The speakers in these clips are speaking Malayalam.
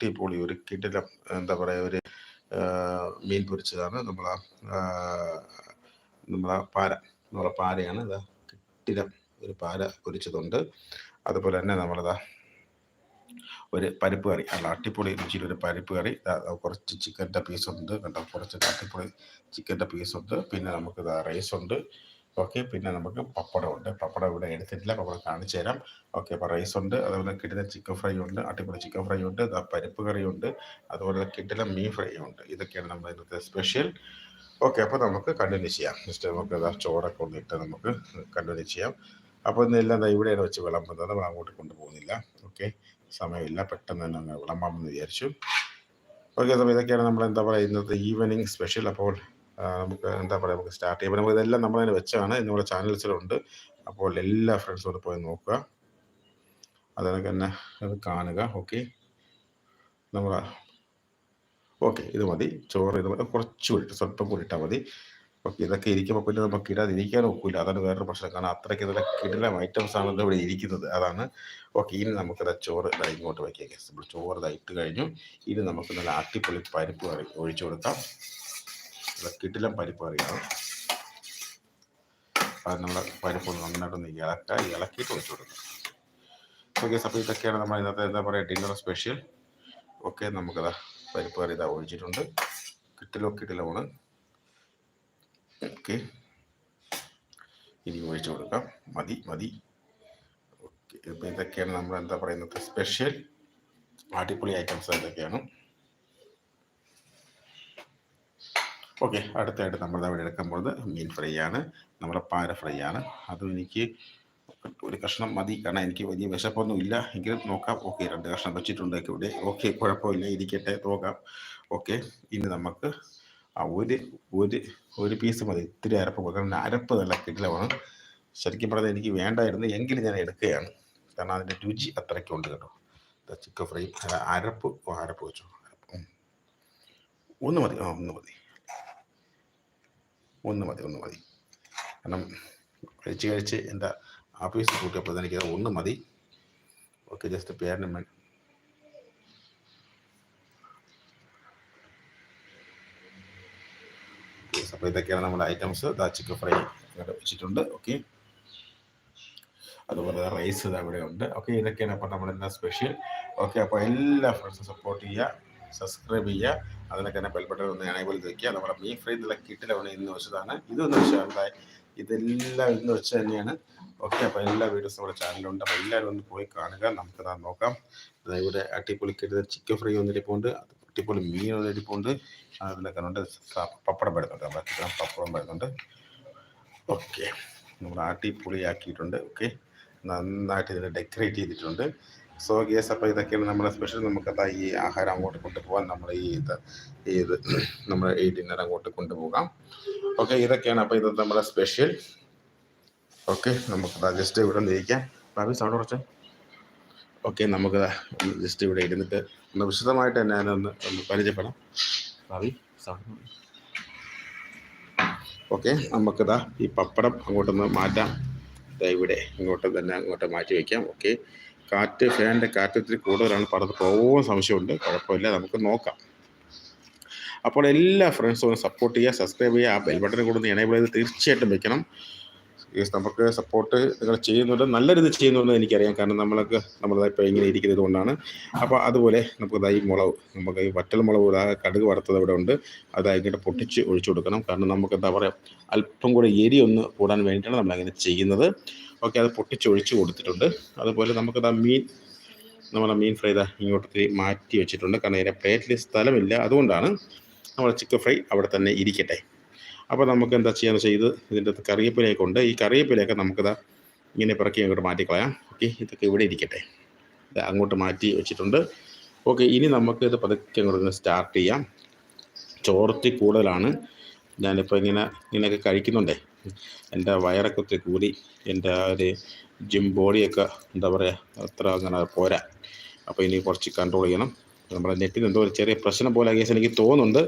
അടിപൊളി ഒരു കിടിലം എന്താ പറയുക ഒരു മീൻ പൊരിച്ചതാണ്. നമ്മളെ നമ്മളെ പാര. നമ്മളെ പാരയാണ്. ഇതാ കിട്ടിലം ഒരു പാര പൊരിച്ചതുണ്ട്. അതുപോലെ തന്നെ നമ്മളിതാ ഒരു പരിപ്പ് കറി. അല്ല അട്ടിപ്പൊളി രുചിയിൽ ഒരു പരിപ്പ് കറി. കുറച്ച് ചിക്കന്റെ പീസുണ്ട് കണ്ടോ? കുറച്ച് അട്ടിപ്പൊളി ചിക്കന്റെ പീസുണ്ട് പിന്നെ നമുക്ക് റൈസ് ഉണ്ട്. ഓക്കെ പിന്നെ നമുക്ക് പപ്പടം ഉണ്ട്. പപ്പടം ഇവിടെ എടുത്തിട്ടില്ല. പപ്പടം കാണിച്ചു തരാം. ഓക്കെ അപ്പോൾ റൈസ് ഉണ്ട്. അതുപോലെ കിട്ടുന്ന ചിക്കൻ ഫ്രൈ ഉണ്ട്. അടിപൊളി ചിക്കൻ ഫ്രൈ ഉണ്ട്. പരിപ്പ് കറി ഉണ്ട്. അതുപോലെ കിട്ടുന്ന മീൻ ഫ്രൈ ഉണ്ട്. ഇതൊക്കെയാണ് നമ്മുടെ ഇന്നത്തെ സ്പെഷ്യൽ ഓക്കെ അപ്പോൾ നമുക്ക് കണ്ടിന്യൂ ചെയ്യാം. ജസ്റ്റ് നമുക്ക് ദാ ചോറൊക്കെ ഒന്ന് ഇട്ട് നമുക്ക് കണ്ടിന്യൂ ചെയ്യാം. അപ്പോൾ ഇന്നെല്ലാം ഇവിടെയാണ് വെച്ച് വിളമ്പുന്നത്. നമ്മൾ അങ്ങോട്ട് കൊണ്ടുപോകുന്നില്ല. ഓക്കെ സമയമില്ല. പെട്ടെന്ന് തന്നെ അങ്ങ് വിളമ്പാമെന്ന് വിചാരിച്ചു. ഓക്കെ അപ്പോൾ ഇതൊക്കെയാണ് നമ്മൾ എന്താ പറയുക ഇന്നത്തെ ഈവനിങ് സ്പെഷ്യൽ അപ്പോൾ നമുക്ക് എന്താ പറയുക നമുക്ക് സ്റ്റാർട്ട് ചെയ്യാം നമുക്ക് ഇതെല്ലാം നമ്മൾ തന്നെ വെച്ചാണ് നമ്മുടെ ചാനൽസിലുണ്ട് അപ്പോൾ എല്ലാ ഫ്രണ്ട്സും പോയി നോക്കുക. അതിനൊക്കെ തന്നെ അത് കാണുക. ഓക്കെ നമ്മൾ ഓക്കെ ഇത് മതി. ചോറ് ഇത് മതി. കുറച്ച് ഇട്ട് സ്വല്പം കൂടി ഇട്ടാൽ മതി. ഓക്കെ ഇതൊക്കെ ഇരിക്കുമ്പോൾ പിന്നെ നമുക്ക് ഇടാതിരിക്കാൻ ഒക്കില്ല. അതാണ് വേറൊരു പ്രശ്നം. കാരണം അത്രയ്ക്ക് ഇതിലെ കിടിലം ഐറ്റംസ് ഇവിടെ ഇരിക്കുന്നത്. അതാണ്. ഓക്കെ ഇനി നമുക്കിത് ചോറ് ഇങ്ങോട്ട് വയ്ക്കുക നമ്മൾ ചോറ് ഇതായിട്ട് കഴിഞ്ഞു. ഇനി നമുക്ക് നല്ല അട്ടിപ്പൊളി പരിപ്പ് ഒഴിച്ചു കൊടുക്കാം. കിടിലം പരിപ്പ് കറിയാണ്. അത് നമ്മുടെ പരിപ്പ് നന്നായിട്ടൊന്ന് ഇളക്കുക ഇളക്കിയിട്ട് വെച്ച് കൊടുക്കാം. ഓക്കെ അപ്പോൾ ഇതൊക്കെയാണ് നമ്മൾ ഇന്നത്തെ എന്താ പറയുക ഡിന്നർ സ്പെഷ്യൽ ഓക്കെ നമുക്കതാ പരിപ്പ് കറി ഇതാ ഒഴിച്ചിട്ടുണ്ട്. കിട്ടിലോ കിട്ടിലോണ് ഓക്കെ. ഇനി ഒഴിച്ചു കൊടുക്കാം. മതി മതി. ഓക്കെ. ഇപ്പം ഇതൊക്കെയാണ് നമ്മൾ എന്താ പറയുന്നത് സ്പെഷ്യൽ അടിപൊളി ഐറ്റംസ് ഇതൊക്കെയാണ്. ഓക്കെ അടുത്തായിട്ട് നമ്മൾ അവിടെ എടുക്കുമ്പോൾ മീൻ ഫ്രൈ ആണ് നമ്മുടെ പാര ഫ്രൈ ആണ് അതും എനിക്ക് ഒരു കഷ്ണം മതി. കാരണം എനിക്ക് വലിയ വിശപ്പൊന്നും ഇല്ല. എങ്കിലും നോക്കാം. ഓക്കെ രണ്ട് കഷ്ണം വെച്ചിട്ടുണ്ട് ഇവിടെ. ഓക്കെ കുഴപ്പമില്ല. ഇരിക്കട്ടെ നോക്കാം. ഓക്കെ ഇനി നമുക്ക് ആ ഒരു ഒരു ഒരു പീസ് മതി. ഇത്തിരി അരപ്പ് കൊടുക്കണം അരപ്പ് നല്ല കിടിലമാണ്. ശരിക്കും പറഞ്ഞാൽ എനിക്ക് വേണ്ടായിരുന്നു. എങ്കിലും ഞാൻ എടുക്കുകയാണ്. കാരണം അതിന്റെ രുചി അത്രയ്ക്കുണ്ട് കേട്ടോ. ചിക്കൻ ഫ്രൈ അരപ്പ് അരപ്പ് വെച്ചോ. ഒന്ന് മതി. ആ ഒന്ന് മതി. ഒന്ന് മതി ഒന്ന് മതി. കാരണം കഴിച്ച് കഴിച്ച് എന്റെ ആഫീസിൽ കൂട്ടിയപ്പോൾ എനിക്ക് ഒന്ന് മതി. ഓക്കെ ജസ്റ്റ് പേരിന് വേണ്ടി അപ്പോൾ ഇതൊക്കെയാണ് നമ്മുടെ ഐറ്റംസ് ദാ ചിക്കൻ ഫ്രൈ ഇവിടെ വെച്ചിട്ടുണ്ട്. ഓക്കെ. അതുപോലെ റൈസ് ഇതവിടെ ഉണ്ട്. ഓക്കെ ഇതൊക്കെയാണ് അപ്പോൾ നമ്മുടെ എന്താ സ്പെഷ്യൽ ഓക്കെ അപ്പോൾ എല്ലാ ഫ്രണ്ട്സും സപ്പോർട്ട് ചെയ്യുക. സബ്സ്ക്രൈബ് ചെയ്യുക. അതിനൊക്കെ തന്നെ ബെൽബട്ടൺ ഒന്ന് എനേബിൾ ചെയ്ത് വെക്കുക. നമ്മുടെ മീൻ ഫ്രൈ എന്നുള്ള കിട്ടിലാണ് ഇന്ന് വെച്ചതാണ്. ഇതൊന്ന് വെച്ചാൽ ഇതെല്ലാം ഇന്ന് വെച്ച് തന്നെയാണ്. ഓക്കെ അപ്പോൾ എല്ലാ വീഡിയോസും നമ്മുടെ ചാനലുണ്ട് അപ്പോൾ എല്ലാവരും ഒന്ന് പോയി കാണുക. നമുക്ക് അത് നോക്കാം. ഇവിടെ കിട്ടുന്ന ചിക്കൻ ഫ്രൈ ഒന്നിരിപ്പുണ്ട് അട്ടിപ്പൊളി മീൻ ഒന്നിരിപ്പുണ്ട് അതിലൊക്കെ ഉണ്ട്. പപ്പടം വരുന്നുണ്ട്. നമ്മുടെ പപ്പടം വരുന്നുണ്ട്. ഓക്കെ നമ്മൾ ആട്ടിപ്പൊളിയാക്കിയിട്ടുണ്ട് ഓക്കെ നന്നായിട്ട് ഇതിനെ ഡെക്കറേറ്റ് ചെയ്തിട്ടുണ്ട്. സോ ഗ്യാസ് അപ്പോൾ ഇതൊക്കെയാണ് നമ്മുടെ സ്പെഷ്യൽ നമുക്കതാ ഈ ആഹാരം അങ്ങോട്ട് കൊണ്ടുപോകാൻ നമ്മൾ ഈ ഇത് ഇത് നമ്മൾ ഈ ഡിന്നർ അങ്ങോട്ട് കൊണ്ടുപോകാം. ഓക്കെ ഇതൊക്കെയാണ് അപ്പോൾ ഇത് നമ്മുടെ സ്പെഷ്യൽ ഓക്കെ നമുക്ക് ജസ്റ്റ് ഇവിടെ ഒന്ന് ബാബി സൗണ്ട് കുറച്ച് ഓക്കെ നമുക്ക് ജസ്റ്റ് ഇവിടെ ഇരുന്നിട്ട് ഒന്ന് വിശദമായിട്ട് തന്നെ ഞാനൊന്ന് ഒന്ന് പരിചയപ്പെടാം. ഭാവി സൗണ്ട് ഓക്കെ നമുക്കിതാ ഈ പപ്പടം അങ്ങോട്ടൊന്ന് മാറ്റാം. ഇവിടെ ഇങ്ങോട്ട് തന്നെ അങ്ങോട്ട് മാറ്റി വയ്ക്കാം. ഓക്കെ കാറ്റ് ഫാനിന്റെ കാറ്റ് ഒത്തിരി കൂടുതലാണ്. പടത്ത് പോകുന്ന സംശയമുണ്ട്. കുഴപ്പമില്ല. നമുക്ക് നോക്കാം. അപ്പോൾ എല്ലാ ഫ്രണ്ട്സും ഒന്ന് സപ്പോർട്ട് ചെയ്യുക. സബ്സ്ക്രൈബ് ചെയ്യുക. ആ ബെൽ ബട്ടൺ കൂടെ എനേബിൾ ചെയ്ത് തീർച്ചയായിട്ടും വെക്കണം. നമുക്ക് സപ്പോർട്ട് നിങ്ങൾ ചെയ്യുന്നുണ്ട്. നല്ല രീതിയിൽ ചെയ്യുന്നുണ്ട് എനിക്കറിയാം. കാരണം നമ്മളൊക്കെ നമ്മളിപ്പോൾ ഇങ്ങനെ ഇരിക്കുന്നത് കൊണ്ടാണ്. അപ്പോൾ അതുപോലെ നമുക്ക് ഈ മുളക് നമുക്ക് ഈ വറ്റൽ മുളക് ഇതാ കടുക് വറുത്തത് ഇവിടെ ഉണ്ട്. അത് ഇങ്ങോട്ട് പൊട്ടിച്ച് ഒഴിച്ചു കൊടുക്കണം. കാരണം നമുക്ക് എന്താ പറയുക അല്പം കൂടെ എരി ഒന്ന് കൂടാൻ വേണ്ടിയിട്ടാണ് നമ്മളങ്ങനെ ചെയ്യുന്നത്. ഓക്കെ അത് പൊട്ടിച്ചൊഴിച്ച് കൊടുത്തിട്ടുണ്ട്. അതുപോലെ നമുക്കത് ആ മീൻ നമ്മളെ മീൻ ഫ്രൈ ഇതാ ഇങ്ങോട്ട് മാറ്റി വെച്ചിട്ടുണ്ട്. കാരണം ഇതിന്റെ പ്ലേറ്റിൽ സ്ഥലമില്ല. അതുകൊണ്ടാണ് നമ്മുടെ ചിക്കൻ ഫ്രൈ അവിടെ തന്നെ ഇരിക്കട്ടെ. അപ്പോൾ നമുക്ക് എന്താ ചെയ്യാന്ന് വെച്ചാൽ ഇത് ഇതിന്റെ അകത്ത് കറിവേപ്പിലയൊക്കെ ഉണ്ട്. ഈ കറിവേപ്പിലയൊക്കെ നമുക്കിതാ ഇങ്ങനെ പിറക്കി അങ്ങോട്ട് മാറ്റിക്കളയാം ഓക്കെ ഇതൊക്കെ ഇവിടെ ഇരിക്കട്ടെ. അങ്ങോട്ട് മാറ്റി വെച്ചിട്ടുണ്ട്. ഓക്കെ ഇനി നമുക്ക് ഇത് പതുക്കെ അങ്ങോട്ട് സ്റ്റാർട്ട് ചെയ്യാം. ചോർത്തി കൂടുതലാണ്. ഞാനിപ്പോൾ ഇങ്ങനെ ഇങ്ങനെയൊക്കെ കഴിക്കുന്നുണ്ടേ. എന്റെ വയറൊക്കെ ഒത്തിരി കൂടി എന്റെ ആ ഒരു ജിം ബോഡിയൊക്കെ എന്താ പറയുക അത്ര അങ്ങനെ പോരാ. അപ്പോൾ ഇനി കുറച്ച് കൺട്രോൾ ചെയ്യണം. നമ്മുടെ നെറ്റിന് എന്തോ ഒരു ചെറിയ പ്രശ്നം പോലെ കേസ് എനിക്ക് തോന്നുന്നുണ്ട്.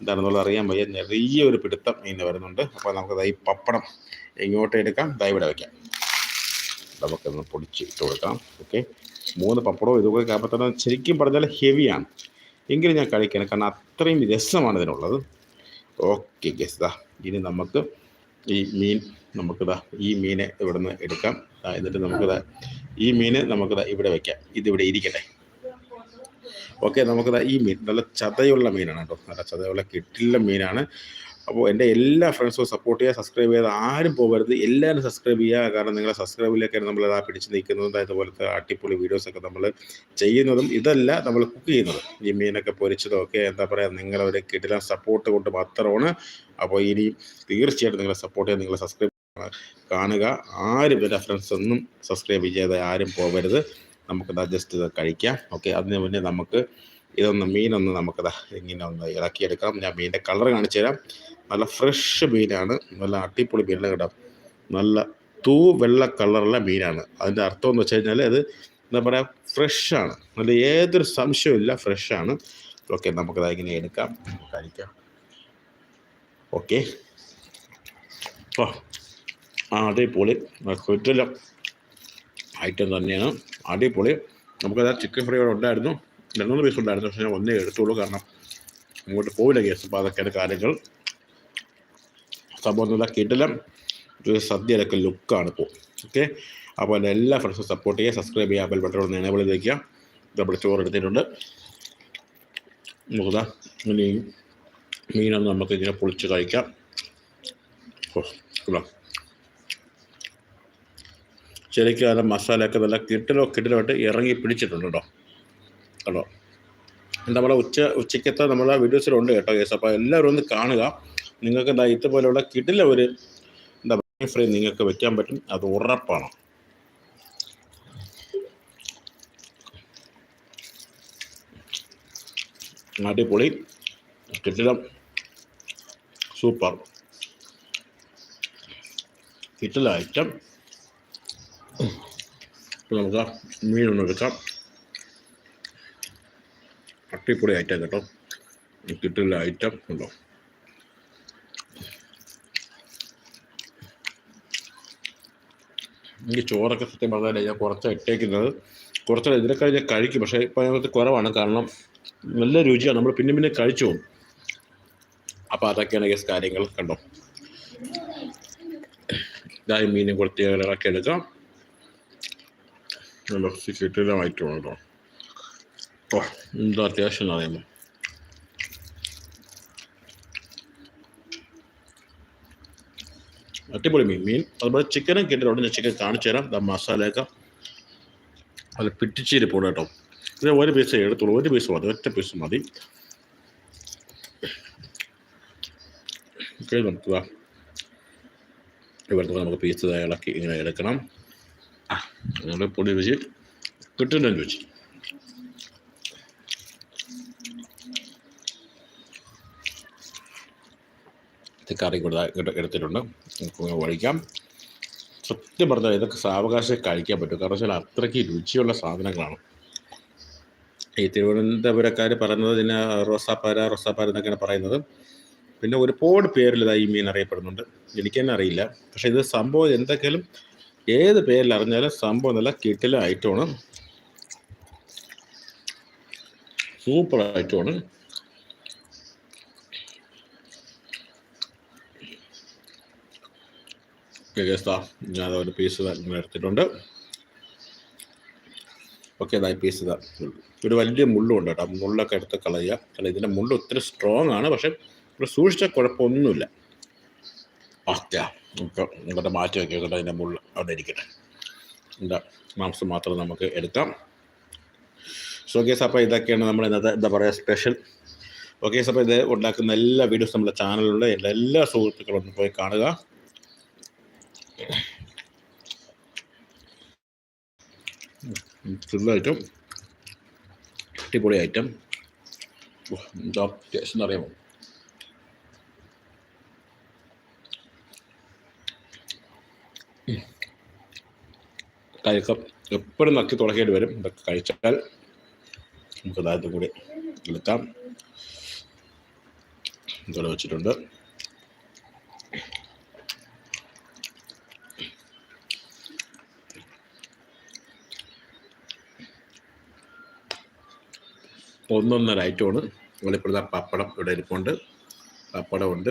എന്താണെന്നുള്ളത് അറിയാൻ വയ്യ. നിറയെ ഒരു പിടുത്തം ഇന്ന് വരുന്നുണ്ട്. അപ്പോൾ നമുക്ക് ദാ ഈ പപ്പടം എങ്ങോട്ട് എടുക്കാം? ദാ ഇവിടെ വയ്ക്കാം നമുക്കൊന്ന് പൊടിച്ച് ഇട്ട് കൊടുക്കാം. ഓക്കെ. മൂന്ന് പപ്പടവും ഇതുപോലെ കാപ്പത്തോടെ ശരിക്കും പറഞ്ഞാൽ ഹെവിയാണ് എങ്കിലും ഞാൻ കഴിക്കണം. കാരണം അത്രയും രസമാണ് ഇതിനുള്ളത്. ഓക്കെ ഗസ് ഇനി നമുക്ക് ഈ മീൻ നമുക്കിതാ ഈ മീനെ ഇവിടെ നിന്ന് എടുക്കാം എന്നിട്ട് നമുക്കിതാ ഈ മീന് നമുക്കിതാ ഇവിടെ വെക്കാം. ഇതിവിടെ ഇരിക്കട്ടെ. ഓക്കെ നമുക്കിതാ ഈ മീൻ നല്ല ചതയുള്ള മീനാണ് കേട്ടോ. നല്ല ചതയുള്ള കിട്ടില്ല മീനാണ്. അപ്പോൾ എന്റെ എല്ലാ ഫ്രണ്ട്സും സപ്പോർട്ട് ചെയ്യുക സബ്സ്ക്രൈബ് ചെയ്ത് ആരും പോകരുത് എല്ലാവരും സബ്സ്ക്രൈബ് ചെയ്യുക. കാരണം നിങ്ങളെ സബ്സ്ക്രൈബിലേക്കാണ് നമ്മൾ ആ പിടിച്ച് നിൽക്കുന്നതും അതുപോലത്തെ അടിപൊളി വീഡിയോസൊക്കെ നമ്മൾ ചെയ്യുന്നതും ഇതല്ല നമ്മൾ കുക്ക് ചെയ്യുന്നത്. ഈ മീനൊക്കെ പൊരിച്ചതും ഒക്കെ എന്താ പറയുക നിങ്ങളൊരു കിട്ടില്ല സപ്പോർട്ട് കൊണ്ട് മാത്രമാണ്. അപ്പോൾ ഇനി തീർച്ചയായിട്ടും നിങ്ങളെ സപ്പോർട്ട് ചെയ്യാൻ നിങ്ങളെ സബ്സ്ക്രൈബ് കാണുക. ആരും എന്റെ ഫ്രണ്ട്സ് ഒന്നും സബ്സ്ക്രൈബ് ചെയ്യാതെ ആരും പോകരുത് നമുക്കത് ജസ്റ്റ് ഇത് കഴിക്കാം. ഓക്കെ അതിന് മുന്നേ നമുക്ക് ഇതൊന്ന് മീനൊന്ന് നമുക്കത് ഇങ്ങനെ ഒന്ന് ഇളക്കിയെടുക്കാം ഞാൻ മീനിന്റെ കളർ കാണിച്ചു തരാം നല്ല ഫ്രഷ് മീനാണ്. നല്ല അടിപൊളി മീനാണ് കേട്ടോ. നല്ല തൂ വെള്ള കളറുള്ള മീനാണ്. അതിന്റെ അർത്ഥം എന്ന് വെച്ച് കഴിഞ്ഞാൽ അത് എന്താ പറയുക ഫ്രഷാണ് നല്ല ഏതൊരു സംശയമില്ല ഫ്രഷാണ് ഓക്കെ നമുക്കത് ഇങ്ങനെ എടുക്കാം. കഴിക്കാം. ഓക്കെ ഓ ആ അടിപൊളി. കിട്ടില്ല ഐറ്റം തന്നെയാണ്. അടിപൊളി. നമുക്കത് ചിക്കൻ ഫ്രൈ ഉണ്ടായിരുന്നു. രണ്ടൂന്ന് പീസ് ഉണ്ടായിരുന്നു. പക്ഷേ ഞാൻ ഒന്നേ എടുത്തുള്ളൂ. കാരണം ഇങ്ങോട്ട് പോയില്ല കേസ് അപ്പോൾ അതൊക്കെയാണ് കാര്യങ്ങൾ. സംഭവം നല്ല കിട്ടില്ല ഒരു സദ്യയിലൊക്കെ ലുക്കാണ് ഇപ്പോൾ ഓക്കെ? അപ്പോൾ എന്റെ എല്ലാ ഫ്രണ്ട്സും സപ്പോർട്ട് ചെയ്യുക സബ്സ്ക്രൈബ് ചെയ്യുക ബെൽ ബട്ടൺ ഒന്ന് എനേബിൾ ചെയ്ത് വയ്ക്കുക ഡബിൾ ചോറ് എടുത്തിട്ടുണ്ട്. നോക്കുക. ഇനി മീനൊന്ന് നമുക്ക് ഇങ്ങനെ പൊളിച്ച് കഴിക്കാം. ശരിക്കും അതിന്റെ മസാലയൊക്കെ നല്ല കിട്ടലോ കിട്ടലോട്ട് ഇറങ്ങി പിടിച്ചിട്ടുണ്ട് കേട്ടോ. കേട്ടോ. നമ്മളെ ഉച്ച ഉച്ചയ്ക്കത്തെ നമ്മളെ വീഡിയോസിലുണ്ട് കേട്ടോ കേസ് അപ്പോൾ എല്ലാവരും ഒന്ന് കാണുക. നിങ്ങൾക്ക് എന്താ ഇതുപോലെയുള്ള കിടില ഒരു എന്താ ഫ്രൈ നിങ്ങൾക്ക് വെക്കാൻ പറ്റും. അത് ഉറപ്പാണ്. അടിപൊളി. കിട്ടിടം സൂപ്പർ. കിട്ടില ഐറ്റം നമുക്ക് മീനൊന്ന് എടുക്കാം അട്ടിപ്പൊളി ഐറ്റം കേട്ടോ. കിട്ടില്ല ഐറ്റം ഉണ്ടോ? എനിക്ക് ചോറൊക്കെ സത്യം പറഞ്ഞാൽ ഞാൻ കുറച്ച് ഇട്ടേക്കുന്നത്. കുറച്ച് ഇതിനൊക്കെ ഞാൻ കഴിക്കും. പക്ഷേ ഇപ്പം അതിനകത്ത് കുറവാണ്. കാരണം നല്ല രുചിയാണ്. നമ്മൾ പിന്നെ പിന്നെ കഴിച്ചു പോകും. അപ്പോൾ അതൊക്കെയാണ് ഗസ് കാര്യങ്ങൾ കണ്ടോ? ഇതായി മീനും കുറച്ച് ഇളക്കി എടുക്കാം. കിട്ടില്ലമായിട്ടുണ്ട് കേട്ടോ. ഓ എന്താ അത്യാവശ്യം അറിയുമ്പോൾ അടിപൊളി മീൻ. മീൻ അതുപോലെ ചിക്കനും കിട്ടിയിട്ടുണ്ട്. ഞാൻ ചിക്കൻ കാണിച്ചു തരാം. മസാലയൊക്കെ. അത് പിറ്റിച്ചിരിപ്പോട് കേട്ടോ. ഇത് ഒരു പീസ് എടുത്തോളൂ ഒരു പീസ് മതി. ഒറ്റ പീസ് മതി. നമുക്ക് ഇവിടുത്തെ നമുക്ക് പീസ് ഇളക്കി ഇങ്ങനെ എടുക്കണം. അങ്ങനെ പൊടി വെച്ച് കിട്ടുന്നുണ്ടെന്ന് വെച്ച് കറി എടുത്തിട്ടുണ്ട്. കഴിക്കാം സത്യം പറഞ്ഞാൽ ഇതൊക്കെ സാവകാശം കഴിക്കാൻ പറ്റും. കാരണം വെച്ചാൽ അത്രയ്ക്ക് രുചിയുള്ള സാധനങ്ങളാണ്. ഈ തിരുവനന്തപുരക്കാർ പറയുന്നത് ഇതിന് റോസാപ്പാര റോസാപ്പാര എന്നൊക്കെയാണ് പറയുന്നത്. പിന്നെ ഒരുപാട് പേരിൽ ഇതായി ഈ മീൻ അറിയപ്പെടുന്നുണ്ട്. എനിക്ക് തന്നെ അറിയില്ല. പക്ഷേ ഇത് സംഭവം എന്തൊക്കെയാലും ഏത് പേരിൽ അറിഞ്ഞാലും സംഭവം നല്ല കിട്ടില ഐറ്റമാണ് സൂപ്പർ ഞാൻ ഒരു പീസ് എടുത്തിട്ടുണ്ട്. ഓക്കെ അതായി പീസ് ഒരു വലിയ മുള്ളുണ്ട് കേട്ടോ. മുള്ളൊക്കെ എടുത്ത് കളയുക. അല്ല ഇതിന്റെ മുള്ള് ഒത്തിരി സ്ട്രോങ് ആണ് പക്ഷെ ഇവിടെ സൂക്ഷിച്ച കുഴപ്പമൊന്നുമില്ല. ഓക്കെ നമുക്ക് ഇങ്ങോട്ട് മാറ്റി വയ്ക്കുക കേട്ടോ അതിന്റെ മുള്ള അവിടെ ഇരിക്കട്ടെ. എന്താ മാംസം മാത്രം നമുക്ക് എടുക്കാം. സോ കേസ് അപ്പോൾ ഇതൊക്കെയാണ് നമ്മൾ ഇന്നത്തെ എന്താ പറയുക സ്പെഷ്യൽ ഓക്കെ അപ്പോൾ ഇത് ഉണ്ടാക്കുന്ന എല്ലാ വീഡിയോസും നമ്മുടെ ചാനലിലുള്ള എല്ലാ സുഹൃത്തുക്കളും പോയി കാണുക. ഫുൾ ഐറ്റം അടിപൊളി ഐറ്റം എന്താ ടേസ്റ്റ് എന്നറിയാമോ കഴിക്കാം എപ്പോഴും നക്കി തുടക്കേണ്ടി വരും ഇതൊക്കെ കഴിച്ചാൽ നമുക്ക് ദാരിദ്ര്യം കൂടി എടുക്കാം ഇതോടെ വെച്ചിട്ടുണ്ട് ഒന്നൊന്നര ഐറ്റമാണ് നമ്മളിപ്പോഴത്തെ പപ്പടം ഇവിടെ ഇരിപ്പുണ്ട്. പപ്പടം ഉണ്ട്.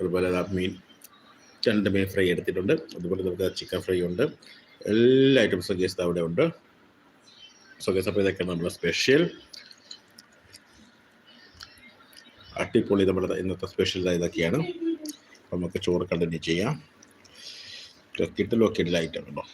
അതുപോലെ മീൻ രണ്ട് മീൻ ഫ്രൈ എടുത്തിട്ടുണ്ട്. അതുപോലെ നമുക്ക് ചിക്കൻ ഫ്രൈ ഉണ്ട്. എല്ലാ ഐറ്റംസും ഗേസ് അവിടെ ഉണ്ട്. സോ ഗേസ് അപ്പോൾ ഇതൊക്കെയാണ് നമ്മുടെ സ്പെഷ്യൽ അട്ടിപ്പൊളി നമ്മുടെ ഇന്നത്തെ സ്പെഷ്യൽ ഇതൊക്കെയാണ്. നമുക്ക് ചോറ് കണ്ടിന്യൂ ചെയ്യാം. കിട്ടലോ ലൈറ്റ് കേട്ടോ